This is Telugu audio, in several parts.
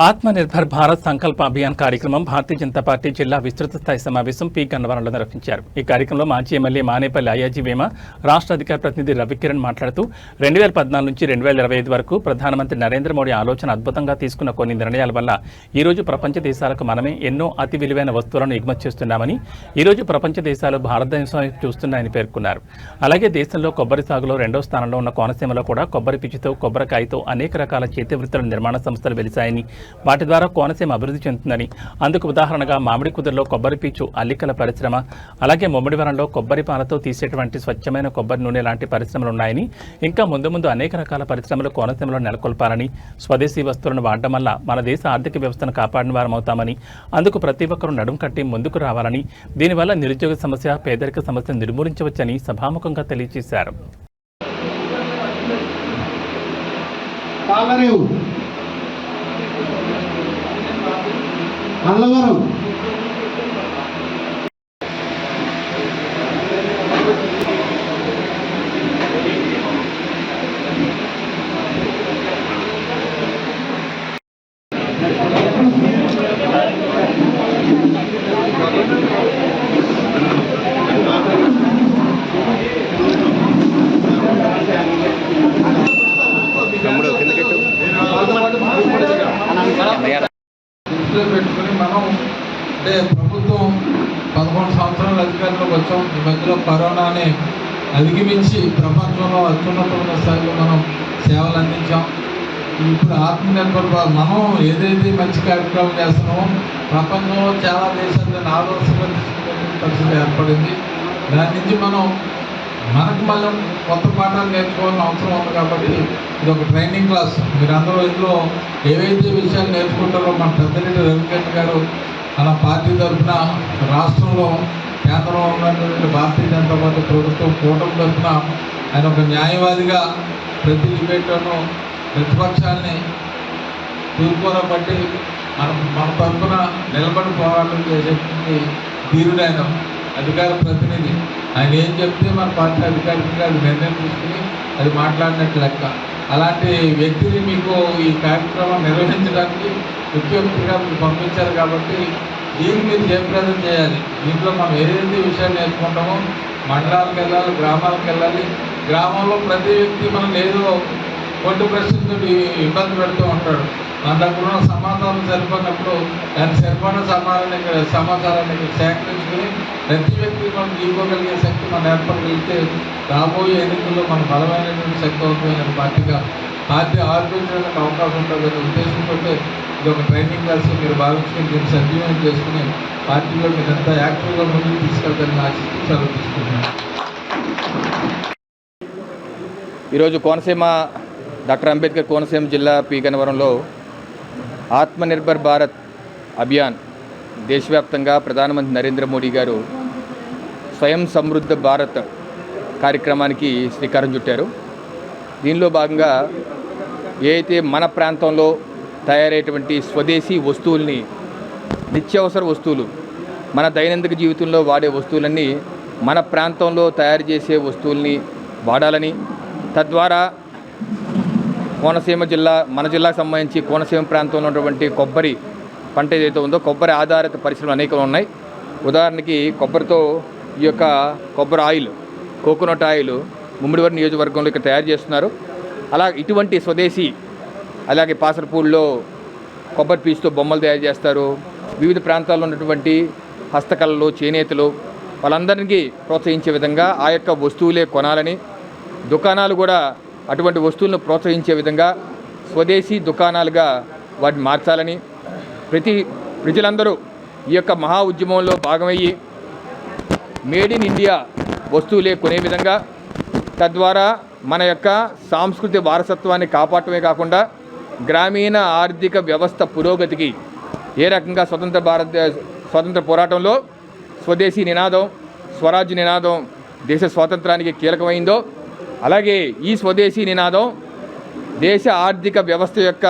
ఆత్మనిర్భర్ భారత్ సంకల్ప అభియాన్ కార్యక్రమం భారతీయ జనతా పార్టీ జిల్లా విస్తృత స్థాయి సమావేశం పి. గన్నవరంలో నిర్వహించారు. ఈ కార్యక్రమంలో మాజీ ఎమ్మెల్యే మానేపల్లి అయ్యాజీ వేమ రాష్ట్ర అధికార ప్రతినిధి రవికిరణ్ మాట్లాడుతూ రెండు వేల పద్నాలుగు నుంచి రెండు వేల ఇరవై ఐదు వరకు ప్రధానమంత్రి నరేంద్ర మోడీ ఆలోచన అద్భుతంగా తీసుకున్న కొన్ని నిర్ణయాల వల్ల ఈరోజు ప్రపంచ దేశాలకు మనమే ఎన్నో అతి విలువైన వస్తువులను ఎగుమతి చేస్తున్నామని ఈరోజు ప్రపంచ దేశాలు భారతదేశం చూస్తున్నాయని పేర్కొన్నారు. అలాగే దేశంలో కొబ్బరి సాగులో రెండో స్థానంలో ఉన్న కోనసీమలో కూడా కొబ్బరి పిచ్చితో కొబ్బరికాయతో అనేక రకాల చేతి వృత్తుల నిర్మాణ సంస్థలు వెలిశాయని వాటి ద్వారా కోనసీమ అభివృద్ధి చెందుతుందని. అందుకు ఉదాహరణగా మామిడి కుదురులో కొబ్బరి పీచు అల్లికల పరిశ్రమ అలాగే ముమ్మడివరంలో కొబ్బరి పాలతో తీసేటువంటి స్వచ్ఛమైన కొబ్బరి నూనె లాంటి పరిశ్రమలు ఉన్నాయని ఇంకా ముందు ముందు అనేక రకాల పరిశ్రమలు కోనసీమలో నెలకొల్పాలని స్వదేశీ వస్తువులను వాడడం వల్ల మన దేశ ఆర్థిక వ్యవస్థను కాపాడిన వారమవుతామని అందుకు ప్రతి ఒక్కరూ నడుం కట్టి ముందుకు రావాలని దీనివల్ల నిరుద్యోగ సమస్య పేదరిక సమస్యను నిర్మూలించవచ్చని సభాముఖంగా తెలియజేశారు. పాలరేవు అంటే ప్రభుత్వం పదకొండు సంవత్సరాల అధికారంలోకి వచ్చాం. ఈ మధ్యలో కరోనాని అధిగమించి ప్రపంచంలో అత్యున్నతమైన స్థాయిలో మనం సేవలు అందించాం. ఇప్పుడు ఆత్మనిర్భర్ మనం ఏదైతే మంచి కార్యక్రమం చేస్తున్నామో ప్రపంచంలో చాలా దేశాలు నాలుగు ఆదర్శంగా పరిస్థితి ఏర్పడింది. దాని నుంచి మనం మనకు మనం కొత్త పాఠాలు నేర్చుకోవాల్సిన అవసరం ఉంది కాబట్టి ఇది ఒక ట్రైనింగ్ క్లాస్. మీరు అందరూ ఇందులో ఏవైతే విషయాలు నేర్చుకుంటారో మన పెద్దరెడ్డి రవికిరణ్ గారు మన పార్టీ తరఫున రాష్ట్రంలో కేంద్రంలో ఉన్నటువంటి భారతీయ జనతా పార్టీ ప్రభుత్వం కూటమి తరఫున ఆయన ఒక న్యాయవాదిగా ప్రతి డిబేట్లోనూ ప్రతిపక్షాన్ని తూర్పురా బట్టి మన మన తరఫున నిలబడి పోరాటం చేసేటువంటి ధీరుడు ఆయన అధికార ప్రతినిధి. ఆయన ఏం చెప్తే మన పార్టీ అధికారికంగా అది నిర్ణయం తీసుకుని అది మాట్లాడినట్టు లెక్క. అలాంటి వ్యక్తిని మీకు ఈ కార్యక్రమం నిర్వహించడానికి ముఖ్యమంత్రిగా మీరు పంపించారు కాబట్టి దీన్ని మీరు జయప్రదం చేయాలి. దీంట్లో మనం ఏదైతే విషయాలు నేర్చుకుంటామో మండలాలకు వెళ్ళాలి గ్రామాలకు వెళ్ళాలి. గ్రామంలో ప్రతి వ్యక్తి మనం ఏదో కొట్టు ప్రశ్నతో ఇబ్బంది పెడుతూ ఉంటాడు. మన దగ్గర ఉన్న సమాధానం సరిపోయినప్పుడు దాని సరిపడిన సమాధానం సమాచారాన్ని సేకరించుకుని ప్రతి వ్యక్తి మనం తీసుకోగలిగే శక్తి మనం ఏర్పడగలిగితే రాబోయే ఎన్నికల్లో మన బలమైనటువంటి శక్తివంతమైన పార్టీగా పార్టీ ఆర్పించడానికి అవకాశం ఉంటుంది ఉద్దేశంతో ఇది ఒక ట్రైనింగ్ క్లాస్ మీరు భావించుకుని దీన్ని సద్వినియోగం చేసుకుని పార్టీలో మీరు ఎంత యాక్టివ్గా ముందుకు తీసుకెళ్తారని ఆశిస్తూ సెలవు తీసుకుంటున్నాను. ఈరోజు కోనసీమ డాక్టర్ అంబేద్కర్ కోనసీమ జిల్లా పి. గన్నవరంలో ఆత్మనిర్భర్ భారత్ అభియాన్ దేశవ్యాప్తంగా ప్రధానమంత్రి నరేంద్ర మోడీ గారు స్వయం సమృద్ధ భారత్ కార్యక్రమానికి శ్రీకారం చుట్టారు. దీనిలో భాగంగా ఏదైతే మన ప్రాంతంలో తయారయ్యేటువంటి స్వదేశీ వస్తువుల్ని నిత్యావసర వస్తువులు మన దైనందిక జీవితంలో వాడే వస్తువులన్నీ మన ప్రాంతంలో తయారు చేసే వస్తువుల్ని వాడాలని తద్వారా కోనసీమ జిల్లా మన జిల్లాకు సంబంధించి కోనసీమ ప్రాంతంలో ఉన్నటువంటి కొబ్బరి పంట ఏదైతే ఉందో కొబ్బరి ఆధారిత పరిశ్రమలు అనేకలు ఉన్నాయి. ఉదాహరణకి కొబ్బరితో ఈ యొక్క కొబ్బరి ఆయిల్ కోకోనట్ ఆయిల్ ముమ్మిడివారి నియోజకవర్గంలో ఇక్కడ తయారు చేస్తున్నారు. అలా ఇటువంటి స్వదేశీ అలాగే పాసరపూడిలో కొబ్బరి పీచుతో బొమ్మలు తయారు చేస్తారు. వివిధ ప్రాంతాల్లో ఉన్నటువంటి హస్తకళలు చేనేతలు వాళ్ళందరికీ ప్రోత్సహించే విధంగా ఆ యొక్క వస్తువులే కొనాలని దుకాణాలు కూడా అటువంటి వస్తువులను ప్రోత్సహించే విధంగా స్వదేశీ దుకాణాలుగా వాటిని మార్చాలని ప్రతి ప్రజలందరూ ఈ యొక్క మహా ఉద్యమంలో భాగమయ్యి మేడ్ ఇన్ ఇండియా వస్తువులే కొనే విధంగా తద్వారా మన యొక్క సాంస్కృతిక వారసత్వాన్ని కాపాడటమే కాకుండా గ్రామీణ ఆర్థిక వ్యవస్థ పురోగతికి ఏ రకంగా స్వతంత్ర భారత స్వతంత్ర పోరాటంలో స్వదేశీ నినాదం స్వరాజ్య నినాదం దేశ స్వాతంత్రానికి కీలకమైందో అలాగే ఈ స్వదేశీ నినాదం దేశ ఆర్థిక వ్యవస్థ యొక్క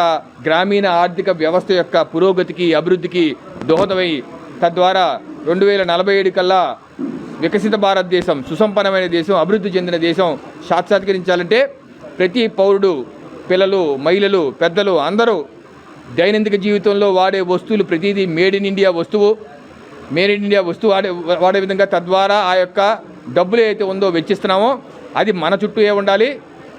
గ్రామీణ ఆర్థిక వ్యవస్థ యొక్క పురోగతికి అభివృద్ధికి దోహదమై తద్వారా రెండు వేల నలభై ఏడు కల్లా వికసిత భారతదేశం సుసంపన్నమైన దేశం అభివృద్ధి చెందిన దేశం సాక్షాత్కరించాలంటే ప్రతి పౌరుడు పిల్లలు మహిళలు పెద్దలు అందరూ దైనందిక జీవితంలో వాడే వస్తువులు ప్రతిదీ మేడ్ ఇన్ ఇండియా వస్తువు. మేడ్ ఇన్ ఇండియా వస్తువు వాడే వాడే విధంగా తద్వారా ఆ యొక్క డబ్బులు ఏదైతే ఉందో వెచ్చిస్తున్నామో అది మన చుట్టూ ఏ ఉండాలి.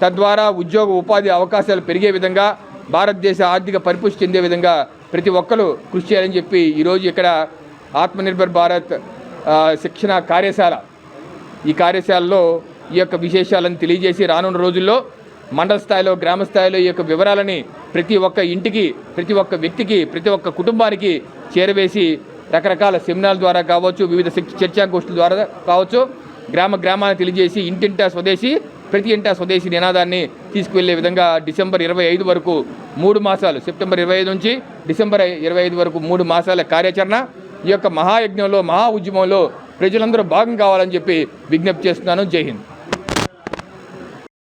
తద్వారా ఉద్యోగ ఉపాధి అవకాశాలు పెరిగే విధంగా భారతదేశ ఆర్థిక పరిపుష్టి చెందే విధంగా ప్రతి ఒక్కరూ కృషి చేయాలని చెప్పి ఈరోజు ఇక్కడ ఆత్మనిర్భర్ భారత్ శిక్షణ కార్యశాల ఈ కార్యశాలలో ఈ యొక్క విశేషాలను తెలియజేసి రానున్న రోజుల్లో మండల స్థాయిలో గ్రామ స్థాయిలో ఈ యొక్క వివరాలని ప్రతి ఒక్క ఇంటికి ప్రతి ఒక్క వ్యక్తికి ప్రతి ఒక్క కుటుంబానికి చేరవేసి రకరకాల సెమినార్ల ద్వారా కావచ్చు వివిధ శిక్ష- చర్చా గోష్ఠుల ద్వారా కావచ్చు గ్రామ గ్రామాన్ని తెలియజేసి ఇంటింటా స్వదేశీ ప్రతి ఇంటా స్వదేశీ నినాదాన్ని తీసుకువెళ్ళే విధంగా డిసెంబర్ ఇరవై ఐదు వరకు మూడు మాసాలు సెప్టెంబర్ ఇరవై ఐదు నుంచి డిసెంబర్ ఇరవై ఐదు వరకు మూడు మాసాల కార్యాచరణ. ఈ యొక్క మహాయజ్ఞంలో మహా ఉద్యమంలో ప్రజలందరూ భాగం కావాలని చెప్పి విజ్ఞప్తి చేస్తున్నాను. జై హింద్.